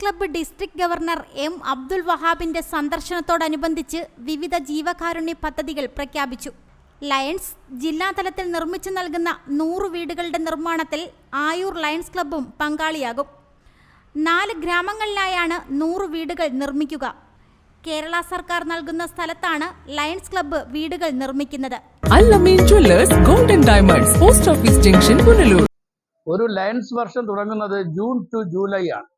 Club district governor M Abdul വഹാബിന്റെ സന്ദർശനത്തോടനുബന്ധിച്ച് വിവിധ ജീവകാരുണ്യ പദ്ധതികൾ പ്രഖ്യാപിച്ചു. ലയൺസ് ജില്ലാതലത്തിൽ നിർമ്മിച്ചു നൽകുന്ന നൂറ് വീടുകളുടെ നിർമ്മാണത്തിൽ ആയൂർ ലയൺസ് ക്ലബ്ബും പങ്കാളിയാകും. നാല് ഗ്രാമങ്ങളിലായാണ് നൂറ് വീടുകൾ നിർമ്മിക്കുക. കേരള സർക്കാർ നൽകുന്ന സ്ഥലത്താണ് ലയൺസ് ക്ലബ്ബ് വീടുകൾ നിർമ്മിക്കുന്നത്. Golden diamonds post office junction Punalur ഒരു ലയൺസ് വർഷം തുടങ്ങുന്നത് ജൂൺ ടു ജൂലൈ ആണ്.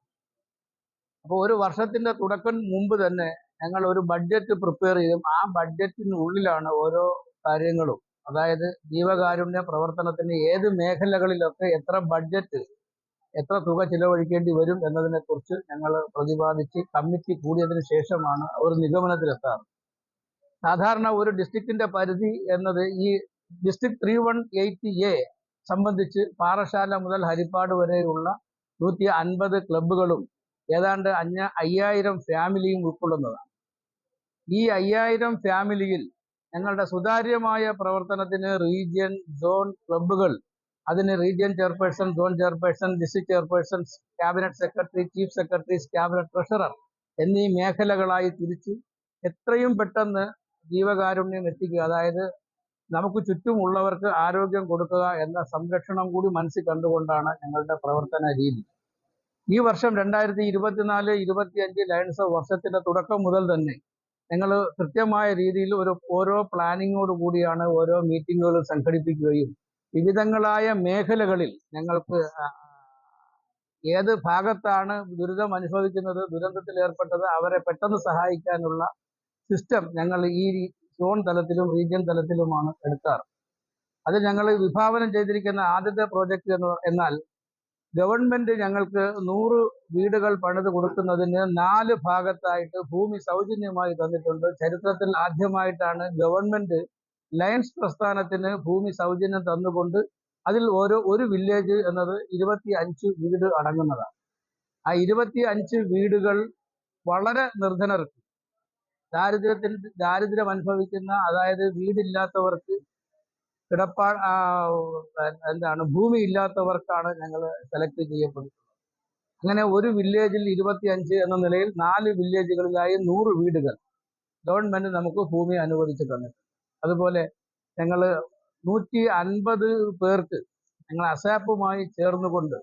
അപ്പോൾ ഒരു വർഷത്തിന്റെ തുടക്കം മുമ്പ് തന്നെ ഞങ്ങൾ ഒരു ബഡ്ജറ്റ് പ്രിപ്പയർ ചെയ്യും ആ ബഡ്ജറ്റിനുള്ളിലാണ് ഓരോ കാര്യങ്ങളും. അതായത് ജീവകാരുണ്യ പ്രവർത്തനത്തിന് ഏത് മേഖലകളിലൊക്കെ എത്ര ബഡ്ജറ്റ് എത്ര തുക ചിലവഴിക്കേണ്ടി വരും എന്നതിനെ കുറിച്ച് ഞങ്ങൾ പ്രതിപാദിച്ച് കമ്മിറ്റി കൂടിയതിന് ശേഷമാണ് ഒരു നിഗമനത്തിലെത്താറ്. സാധാരണ ഒരു ഡിസ്ട്രിക്റ്റിന്റെ പരിധി എന്നത് ഈ district three one eight A സംബന്ധിച്ച് പാറശാല മുതൽ ഹരിപ്പാട് വരെയുള്ള നൂറ്റി അൻപത് ക്ലബ്ബുകളും ഏതാണ്ട് അഞ്ഞ അയ്യായിരം ഫാമിലിയും ഉൾക്കൊള്ളുന്നതാണ്. ഈ അയ്യായിരം ഫാമിലിയിൽ ഞങ്ങളുടെ സുതാര്യമായ പ്രവർത്തനത്തിന് റീജിയൻ സോൺ ക്ലബ്ബുകൾ അതിന് region chairperson zone chairperson district chairperson cabinet secretary chief secretary cabinet treasurer എന്നീ മേഖലകളായി തിരിച്ച് എത്രയും പെട്ടെന്ന് ജീവകാരുണ്യം എത്തിക്കുക അതായത് നമുക്ക് ചുറ്റുമുള്ളവർക്ക് ആരോഗ്യം കൊടുക്കുക എന്ന സംരക്ഷണം കൂടി മനസ്സിൽ കണ്ടുകൊണ്ടാണ് ഞങ്ങളുടെ പ്രവർത്തന രീതി. ഈ വർഷം രണ്ടായിരത്തി ഇരുപത്തിനാല് ഇരുപത്തിയഞ്ച് ലയൺസ് വർഷത്തിന്റെ തുടക്കം മുതൽ തന്നെ ഞങ്ങൾ കൃത്യമായ രീതിയിൽ ഒരു ഓരോ പ്ലാനിങ്ങോട് കൂടിയാണ് ഓരോ മീറ്റിങ്ങുകൾ സംഘടിപ്പിക്കുകയും വിവിധങ്ങളായ മേഖലകളിൽ ഞങ്ങൾക്ക് ഏത് ഭാഗത്താണ് ദുരിതം അനുഭവിക്കുന്നത് ദുരന്തത്തിൽ ഏർപ്പെട്ടത് അവരെ പെട്ടെന്ന് സഹായിക്കാനുള്ള സിസ്റ്റം ഞങ്ങൾ ഈ സോൺ തലത്തിലും റീജിയൻ തലത്തിലുമാണ് എടുക്കാറ്. അത് ഞങ്ങൾ വിഭാവനം ചെയ്തിരിക്കുന്ന ആദ്യത്തെ പ്രോജക്റ്റ് എന്ന് എന്നാൽ ഗവൺമെന്റ് ഞങ്ങൾക്ക് നൂറ് വീടുകൾ പണിത് കൊടുക്കുന്നതിന് നാല് ഭാഗത്തായിട്ട് ഭൂമി സൗജന്യമായി തന്നിട്ടുണ്ട്. ചരിത്രത്തിൽ ആദ്യമായിട്ടാണ് ഗവൺമെന്റ് ലയൻസ് പ്രസ്ഥാനത്തിന് ഭൂമി സൗജന്യം തന്നുകൊണ്ട് അതിൽ ഓരോ ഒരു വില്ലേജ് എന്നത് ഇരുപത്തി അഞ്ച് വീട് അടങ്ങുന്നതാണ്. ആ ഇരുപത്തി അഞ്ച് വീടുകൾ വളരെ നിർധനർക്ക് ദാരിദ്ര്യത്തിൽ ദാരിദ്ര്യം അനുഭവിക്കുന്ന അതായത് വീടില്ലാത്തവർക്ക് കിടപ്പാ എന്താണ് ഭൂമി ഇല്ലാത്തവർക്കാണ് ഞങ്ങൾ സെലക്ട് ചെയ്യപ്പെടുന്നത്. അങ്ങനെ ഒരു വില്ലേജിൽ ഇരുപത്തി അഞ്ച് എന്ന നിലയിൽ നാല് വില്ലേജുകളിലായി നൂറ് വീടുകൾ ഗവൺമെന്റ് നമുക്ക് ഭൂമി അനുവദിച്ചു അതുപോലെ ഞങ്ങൾ നൂറ്റി അൻപത് പേർക്ക് ഞങ്ങൾ അസാപ്പുമായി ചേർന്നുകൊണ്ട്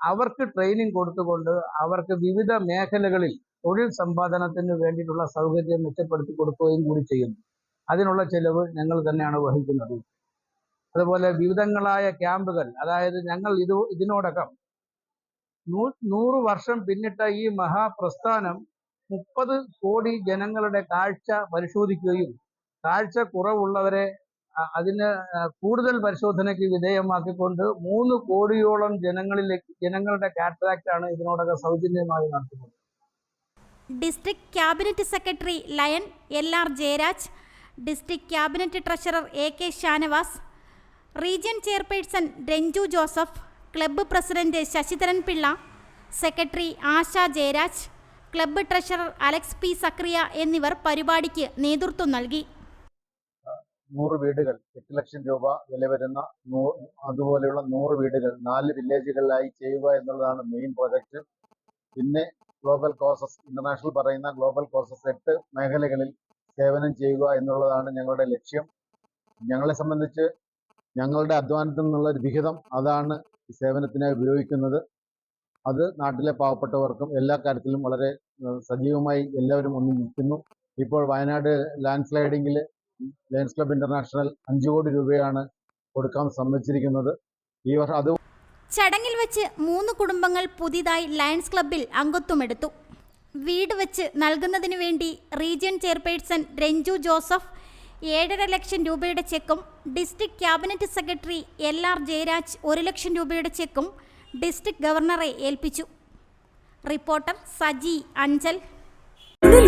അവർക്ക് ട്രെയിനിങ് കൊടുത്തുകൊണ്ട് അവർക്ക് വിവിധ മേഖലകളിൽ തൊഴിൽ സമ്പാദനത്തിന് വേണ്ടിയിട്ടുള്ള സൗകര്യം മെച്ചപ്പെടുത്തി കൊടുക്കുകയും കൂടി ചെയ്യുന്നു. അതിനുള്ള ചെലവ് ഞങ്ങൾ തന്നെയാണ് വഹിക്കുന്നത്. അതുപോലെ വിവിധങ്ങളായ ക്യാമ്പുകൾ അതായത് ഞങ്ങൾ ഇത് ഇതിനോടകം നൂ നൂറ് വർഷം പിന്നിട്ട ഈ മഹാപ്രസ്ഥാനം മുപ്പത് കോടി ജനങ്ങളുടെ കാഴ്ച പരിശോധിക്കുകയും കാഴ്ച കുറവുള്ളവരെ അതിന് കൂടുതൽ പരിശോധനയ്ക്ക് വിധേയമാക്കിക്കൊണ്ട് മൂന്ന് കോടിയോളം ജനങ്ങളിലേക്ക് ജനങ്ങളുടെ കാറ്ററാക്ട് ആണ് ഇതിനോടകം സൗജന്യമായി നടത്തുന്നത്. District cabinet secretary lion L R Jayaraj district cabinet treasurer A K Shanavas region chairperson Ranju Joseph club president Sasidharan Pillai secretary Asha Jayaraj club treasurer Alex P Zachariah എന്നിവർ പരിപാടിക്ക് നേതൃത്വം നൽകി. നൂറ് വീടുകൾ എട്ട് ലക്ഷം രൂപ വില വരുന്ന അതുപോലെയുള്ള നൂറ് വീടുകൾ നാല് വില്ലേജുകളിലായി ചെയ്യുക എന്നുള്ളതാണ് മെയിൻ പ്രോജക്റ്റ് പിന്നെ ഗ്ലോബൽ കോസസ് ഇന്റർനാഷണൽ പറയുന്ന ഗ്ലോബൽ കോസസ് എട്ട് മേഖലകളിൽ സേവനം ചെയ്യുക എന്നുള്ളതാണ് ഞങ്ങളുടെ ലക്ഷ്യം. ഞങ്ങളെ സംബന്ധിച്ച് ഞങ്ങളുടെ അധ്വാനത്തിൽ നിന്നുള്ള ഒരു വിഹിതം അതാണ് ഈ സേവനത്തിനായി ഉപയോഗിക്കുന്നത്. അത് നാട്ടിലെ പാവപ്പെട്ടവർക്കും എല്ലാ കാര്യത്തിലും വളരെ സജീവമായി എല്ലാവരും ഒന്നും നിൽക്കുന്നു. ഇപ്പോൾ വയനാട് ലാൻഡ് സ്ലൈഡിങ്ങിൽ ലയൻസ് ക്ലബ് ഇന്റർനാഷണൽ അഞ്ചു കോടി രൂപയാണ് കൊടുക്കാൻ സമ്മതിച്ചിരിക്കുന്നത്. ഈ വർഷം അത് ചടങ്ങിൽ വെച്ച് മൂന്ന് കുടുംബങ്ങൾ പുതിയതായി ലയൺസ് ക്ലബ്ബിൽ അംഗത്വമെടുത്തു വീട് വെച്ച് നൽകുന്നതിനു വേണ്ടി റീജിയൻ ചെയർപേഴ്സൺ രഞ്ജു ജോസഫ് ഏഴര ലക്ഷം രൂപയുടെ ചെക്കും district cabinet secretary L R Jayaraj ഒരു ലക്ഷം രൂപയുടെ ചെക്കും ഡിസ്ട്രിക്ട് ഗവർണറെ ഏൽപ്പിച്ചു. റിപ്പോർട്ടർ സജി അഞ്ചൽ.